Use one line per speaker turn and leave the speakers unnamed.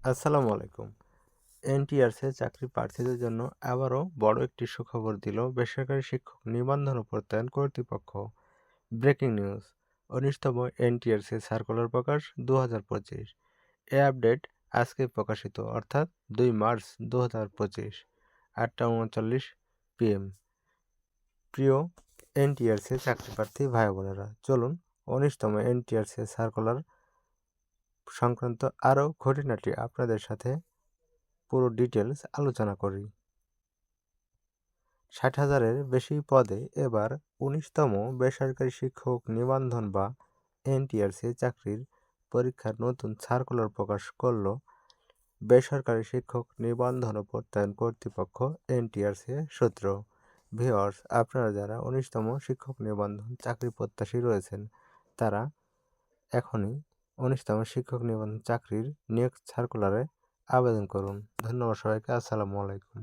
আসসালামু আলাইকুম। এনটিআরসি চাকরি প্রার্থীদের জন্য আবারও বড় একটি সুখবর দিল বেসরকারি শিক্ষক নিবন্ধন ও প্রত্যয়ন কর্তৃপক্ষ। ব্রেকিং নিউজ, উনিশতম এনটিআরসি সার্কুলার প্রকাশ দু হাজার পঁচিশ। এ আপডেট আজকে প্রকাশিত, অর্থাৎ দুই মার্চ দু হাজার পঁচিশ, আটটা উনচল্লিশ পিএম। প্রিয় এনটিআরসি চাকরি প্রার্থী ভাই বোনেরা, চলুন উনিশতম এনটিআরসি সার্কুলার সংক্রান্ত আরও ঘটনাটি আপনাদের সাথে পুরো ডিটেলস আলোচনা করি। ষাট হাজারের বেশি পদে এবার উনিশতম বেসরকারি শিক্ষক নিবন্ধন বা এনটিআরসি চাকরির পরীক্ষার নতুন সার্কুলার প্রকাশ করল বেসরকারি শিক্ষক নিবন্ধন ও প্রত্যয়ন কর্তৃপক্ষ এনটিআরসি সূত্র। ভিওয়ার্স আপনারা যারা উনিশতম শিক্ষক নিবন্ধন চাকরি প্রত্যাশী রয়েছেন, তারা এখনই উনিশতম শিক্ষক নিবন্ধন চাকরির নিয়োগ সার্কুলারে আবেদন করুন। ধন্যবাদ সবাইকে আসসালামু আলাইকুম।